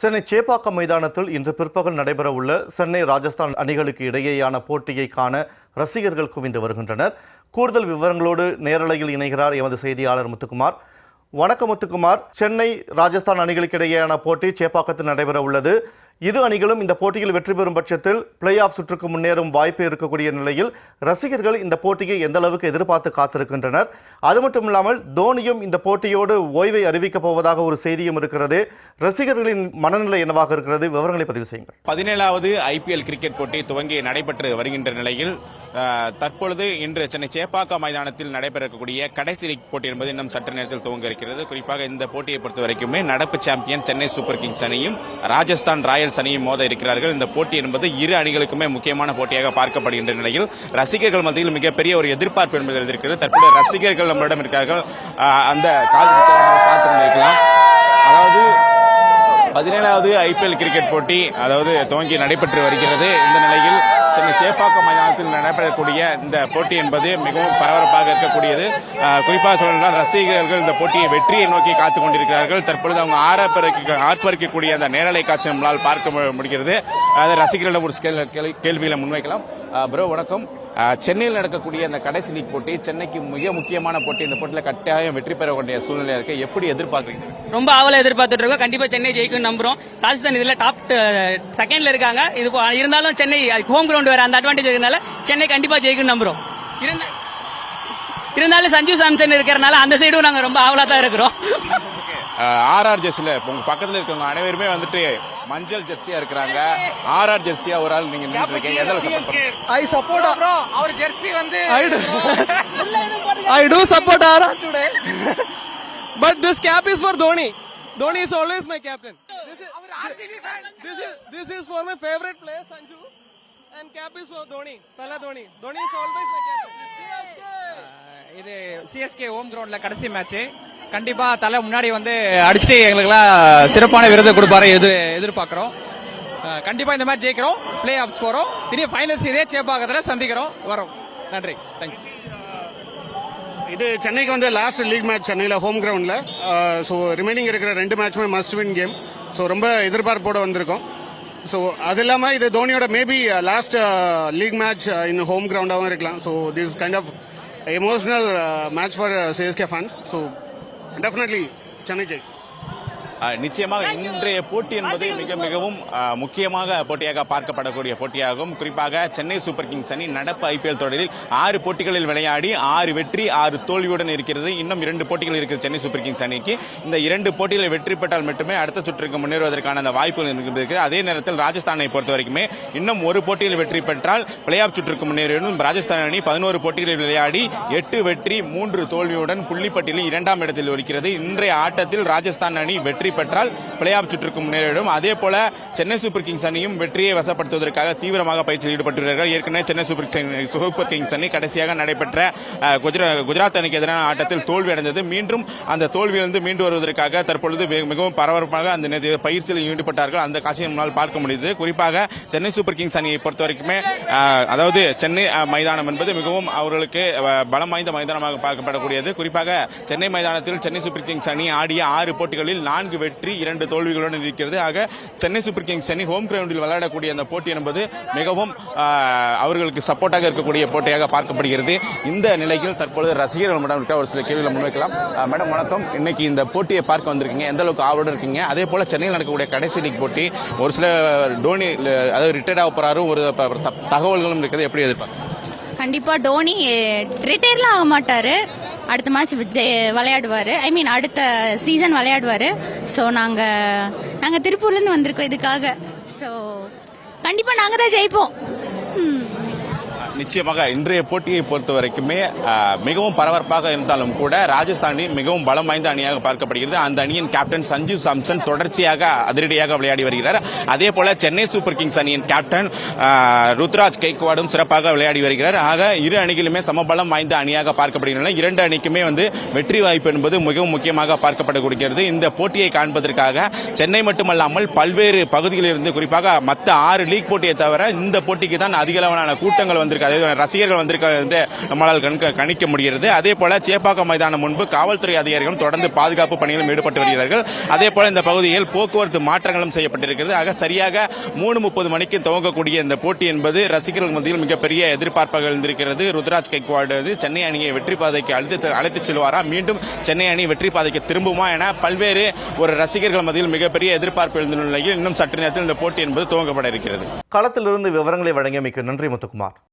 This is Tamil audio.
சென்னை சேப்பாக்கம் மைதானத்தில் இன்று பிற்பகல் நடைபெறவுள்ள சென்னை ராஜஸ்தான் அணிகளுக்கு இடையேயான போட்டியை காண ரசிகர்கள் குவிந்து வருகின்றனர். கூடுதல் விவரங்களோடு நேரலையில் இணைகிறார் எமது செய்தியாளர் முத்துக்குமார். வணக்கம் முத்துக்குமார். சென்னை ராஜஸ்தான் அணிகளுக்கு இடையேயான போட்டி சேப்பாக்கத்தில் நடைபெற உள்ளது இரு அணிகளும் இந்த போட்டியில் வெற்றி பெறும் பட்சத்தில் பிளே ஆஃப் சுற்றுக்கு முன்னேறும் வாய்ப்பு இருக்கக்கூடிய நிலையில் ரசிகர்கள் இந்த போட்டியை எந்த அளவுக்கு எதிர்பார்த்து காத்திருக்கின்றனர்? அது மட்டும் இல்லாமல் தோனியும் இந்த போட்டியோடு ஓய்வை அறிவிக்கப் போவதாக ஒரு செய்தியும் இருக்கிறது. ரசிகர்களின் மனநிலை என்னவாக இருக்கிறது? விவரங்களை பதிவு செய்யுங்கள். பதினேழாவது ஐபிஎல் கிரிக்கெட் போட்டி துவங்கி நடைபெற்று வருகின்ற நிலையில் தற்பொழுது இன்று சென்னை சேப்பாக்கா மைதானத்தில் நடைபெறக்கூடிய கடைசி லீக் போட்டி என்பது இன்னும் சற்று நேரத்தில் துவங்க இருக்கிறது. குறிப்பாக இந்த போட்டியை பொறுத்த வரைக்குமே நடப்பு சாம்பியன் சென்னை சூப்பர் கிங்ஸ் அணியும் ராஜஸ்தான் ராயல்ஸ் அணியும் மோத இருக்கிறார்கள். இந்த போட்டி என்பது இரு அணிகளுக்குமே முக்கியமான போட்டியாக பார்க்கப்படுகின்ற நிலையில் ரசிகர்கள் மத்தியில் மிகப்பெரிய ஒரு எதிர்பார்ப்பு என்பது இருக்கிறது தற்போது ரசிகர்கள் நம்மளிடம் இருக்கிறார்கள் அந்த காது கொண்டிருக்கலாம். அதாவது பதினேழாவது ஐபிஎல் கிரிக்கெட் போட்டி அதாவது துவங்கி நடைபெற்று வருகிறது. இந்த நிலையில் சென்னை சேப்பாக்கம் மைதானத்தில் நடைபெறக்கூடிய இந்த போட்டி என்பது மிகவும் பரபரப்பாக இருக்கக்கூடியது. குறிப்பாக சொல்லலாம் ரசிகர்கள் இந்த போட்டியை வெற்றியை நோக்கி காத்துக் கொண்டிருக்கிறார்கள். தற்பொழுது அவங்க ஆரப்பறிக்க ஆர்ப்பரிக்கக்கூடிய அந்த நேரலை காட்சி நம்மளால் பார்க்க முடிகிறது. அது ரசிகர்களிடம் ஒரு கேள்விகளை முன்வைக்கலாம். ப்ரோ வணக்கம். சென்னையில் நடக்கக்கூடிய அந்த கடைசி லீக் போட்டி சென்னைக்கு மிக முக்கியமான போட்டி. இந்த போட்டியில் கட்டாயம் வெற்றி பெற வேண்டிய சூழ்நிலை இருக்கு. எப்படி எதிர்பார்க்குறீங்க? ரொம்ப ஆவலை எதிர்பார்த்துட்டு இருக்கோம். கண்டிப்பா சென்னை ஜெயிக்கும் நம்புறோம். ராஜஸ்தான் இதுல டாப் செகண்ட்ல இருக்காங்க. இது இருந்தாலும் சென்னை ஹோம் கிரவுண்ட் வேற. அந்த அட்வான்டேஜ் இருக்கனால சென்னை கண்டிப்பா ஜெயிக்கும் நம்புறோம். இருந்தாலும் சஞ்சு சாம்சன் இருக்கிறனால அந்த சைடும் நாங்க ரொம்ப ஆவலா தான் இருக்கிறோம். ஆர்ஆர் ஜெர்சில உங்க பக்கத்துல இருக்கவங்க அனைவருமே வந்துட்டு மஞ்சள் ஜெர்சியா இருக்கிறாங்க ஆர்ஆர் ஜெர்சியா ஒரு ஆள் நீங்க நின்னுட்டு இருக்கீங்க எதில் சப்போர்ட் பண்ணுங்க I support. அவர் ஜெர்சி வந்து RR today. but this cap is for Dhoni. Dhoni is always my captain. This is, this is this is for my favorite player Sanju, and cap is for Dhoni. Tala Dhoni. Dhoni is always my captain. இது சிஎஸ்கே ஹோம் கிரவுண்ட்ல கடைசி மேட்ச் கண்டிப்பா தலை முன்னாடி வந்து அடிச்சுட்டு எங்களுக்குலாம் சிறப்பான விருதை கொடுப்பாரு எதிர் எதிர்பார்க்குறோம். கண்டிப்பா இந்த மேட்ச் ஜெயிக்கிறோம். பிளே ஆஃப்ஸ் போறோம். திரும்பி ஃபைனல்ஸ் இதே சேப்பாக்கத்தில் சந்திக்கிறோம். வரோம். நன்றி. தேங்க்ஸ் இது சென்னைக்கு வந்து லாஸ்ட் லீக் மேட்ச் சென்னையில் ஹோம் கிரவுண்டில் ஸோ ரிமைனிங் இருக்கிற ரெண்டு மேட்சுமே மஸ்ட் வின் கேம் ஸோ ரொம்ப எதிர்பார்ப்போட வந்திருக்கோம். ஸோ அது இல்லாமல் இது தோனியோட maybe last league match in home கிரவுண்டாகவும் இருக்கலாம். So this kind of emotional match for CSK fans so definitely Chennai Jai அஹ், நிச்சயமாக இன்றைய போட்டி என்பது மிக மிகவும் முக்கியமாக போட்டியாக பார்க்கப்படக்கூடிய போட்டியாகும். குறிப்பாக சென்னை சூப்பர் கிங்ஸ் அணி நடப்பு ஐபிஎல் தொடரில் ஆறு போட்டிகளில் விளையாடி ஆறு வெற்றி ஆறு தோல்வியுடன் இருக்கிறது. இன்னும் இரண்டு போட்டிகள் இருக்குது சென்னை சூப்பர் கிங்ஸ் அணிக்கு. இந்த இரண்டு போட்டிகளில் வெற்றி பெற்றால் மட்டுமே அடுத்த சுற்றுக்கு முன்னேறுவதற்கான அந்த வாய்ப்புகள் இருக்கிறது அதே நேரத்தில் ராஜஸ்தானை பொறுத்த வரைக்குமே இன்னும் ஒரு போட்டியில் வெற்றி பெற்றால் பிளே ஆஃப் சுற்றுக்கு முன்னேறும் ராஜஸ்தான் அணி பதினோரு போட்டிகளில் விளையாடி எட்டு வெற்றி மூன்று தோல்வியுடன் புள்ளிப்பட்டியலில் இரண்டாம் இடத்தில் இருக்கிறது இன்றைய ஆட்டத்தில் ராஜஸ்தான் அணி வெற்றி பெற்றால் பிளே ஆஃப் சுற்றுக்கு முன்னேறிவிடும் அதே போல சென்னை சூப்பர் கிங்ஸ் அணியும் வெற்றியை வசப்படுத்துவதற்காக தீவிரமாக பயிற்சியில் ஈடுபட்டுள்ளார்கள் ஏற்கனவே சென்னை சூப்பர் சூப்பர் கிங்ஸ் அணி கடைசியாக நடைபெற்ற குஜரா குஜராத் அணிக்கு எதிரான ஆட்டத்தில் தோல்வி அடைந்தது. மீண்டும் அந்த தோல்வியிலிருந்து மீண்டு வருவதற்காக தற்பொழுது வெ- மிகவும் பரபரப்பாக அந்த பயிற்சியில் ஈடுபட்டார்கள். அந்த காட்சியை நம்மால் பார்க்க முடியுது குறிப்பாக சென்னை சூப்பர் கிங்ஸ் அணியை பொறுத்த வரைக்குமே அதாவது சென்னை மைதானம் என்பது மிகவும் அவர்களுக்கு பலம் வாய்ந்த மைதானமாக பார்க்கப்படக்கூடியது. குறிப்பாக சென்னை மைதானத்தில் சென்னை சூப்பர் கிங்ஸ் அணி ஆடிய ஆறு போட்டிகளில் நான்கு வெற்றி இரண்டு தோல்விகளுடன் இருக்கிறது. ஆக சென்னை சூப்பர் கிங்ஸ் அணி ஹோம் கிரவுண்டில் விளையாடக்கூடிய அந்த போட்டி என்பது மிகவும் அவர்களுக்கு சப்போர்ட்டாக இருக்கக்கூடிய போட்டியாக பார்க்கப்படுகிறது. இந்த நிலையில் தற்பொழுது ரசிகர்கள் மேடம் ஒரு சில கேள்விகளை முன்வைக்கலாம். மேடம் வணக்கம். இன்னைக்கு இந்த போட்டியை பார்க்க வந்திருக்கீங்க. எந்த அளவுக்கு ஆவலோடு இருக்கீங்க? அதே போல சென்னையில் நடக்கக்கூடிய கடைசி லீக் போட்டி ஒரு சில டோனி அதாவது ரிட்டையர்ட் ஆக போறாரு ஒரு த- தகவல்களும் இருக்கிறது எப்படி எதிர்பார்க்க கண்டிப்பா டோனி ரிட்டையர்லாம் ஆக மாட்டாரு. அடுத்த மேட்ச் விளையாடுவார். ஐ மீன் அடுத்த சீசன் விளையாடுவார். ஸோ நாங்கள் நாங்கள் திருப்பூர்லேருந்து வந்திருக்கோம் இதுக்காக. ஸோ கண்டிப்பாக நாங்கள் தான் ஜெயிப்போம். நிச்சயமாக இன்றைய போட்டியை பொறுத்த வரைக்குமே மிகவும் பரபரப்பாக இருந்தாலும் கூட ராஜஸ்தான் அணி மிகவும் பலம் வாய்ந்த அணியாக பார்க்கப்படுகிறது. அந்த அணியின் கேப்டன் சஞ்சீவ் சாம்சன் தொடர்ச்சியாக அதிரடியாக விளையாடி வருகிறார். அதே போல சென்னை சூப்பர் கிங்ஸ் அணியின் கேப்டன் ருத்ராஜ் கெய்க்வாடும் சிறப்பாக விளையாடி வருகிறார். ஆக இரு அணிகளுமே சமபலம் வாய்ந்த அணியாக பார்க்கப்படுகின்றன. இரண்டு அணிக்குமே வந்து வெற்றி வாய்ப்பு என்பது மிகவும் முக்கியமாக பார்க்கப்படக்கூடியது. இந்த போட்டியை காண்பதற்காக சென்னை மட்டுமல்லாமல் பல்வேறு பகுதிகளில் இருந்து குறிப்பாக மற்ற ஆறு லீக் போட்டியை தவிர இந்த போட்டிக்கு தான் அதிக அளவிலான கூட்டங்கள் வந்திருக்காங்க வந்திருக்கு அதே ரசிகர்கள் வந்திருக்க என்று நம்மளால் கண்க- கணிக்க முடிகிறது. அதே போல சேப்பாக்கம் மைதானம் முன்பு காவல்துறை அதிகாரிகளும் தொடர்ந்து பாதுகாப்பு பணிகளும் ஈடுபட்டு வருகிறார்கள். அதே போல இந்த பகுதியில் போக்குவரத்து மாற்றங்களும் செய்யப்பட்டிருக்கிறது. ஆக சரியாக மூணு முப்பது மணிக்கு துவங்கக்கூடிய இந்த போட்டி என்பது ரசிகர்கள் மத்தியில் மிகப்பெரிய எதிர்பார்ப்பாக இருந்திருக்கிறது. ருத்ராஜ் கைக்வாடு சென்னை அணியை வெற்றி பாதைக்கு அழைத்து அழைத்துச் செல்வாரா? மீண்டும் சென்னை அணி வெற்றி பாதைக்கு திரும்புமா என பல்வேறு ஒரு ரசிகர்கள் மத்தியில் மிகப்பெரிய எதிர்பார்ப்பு எழுந்துள்ள நிலையில் இன்னும் சற்று நேரத்தில் இந்த போட்டி என்பது துவங்கப்பட இருக்கிறது. களத்திலிருந்து விவரங்களை வழங்கிய மிக்க நன்றி முத்துக்குமார்.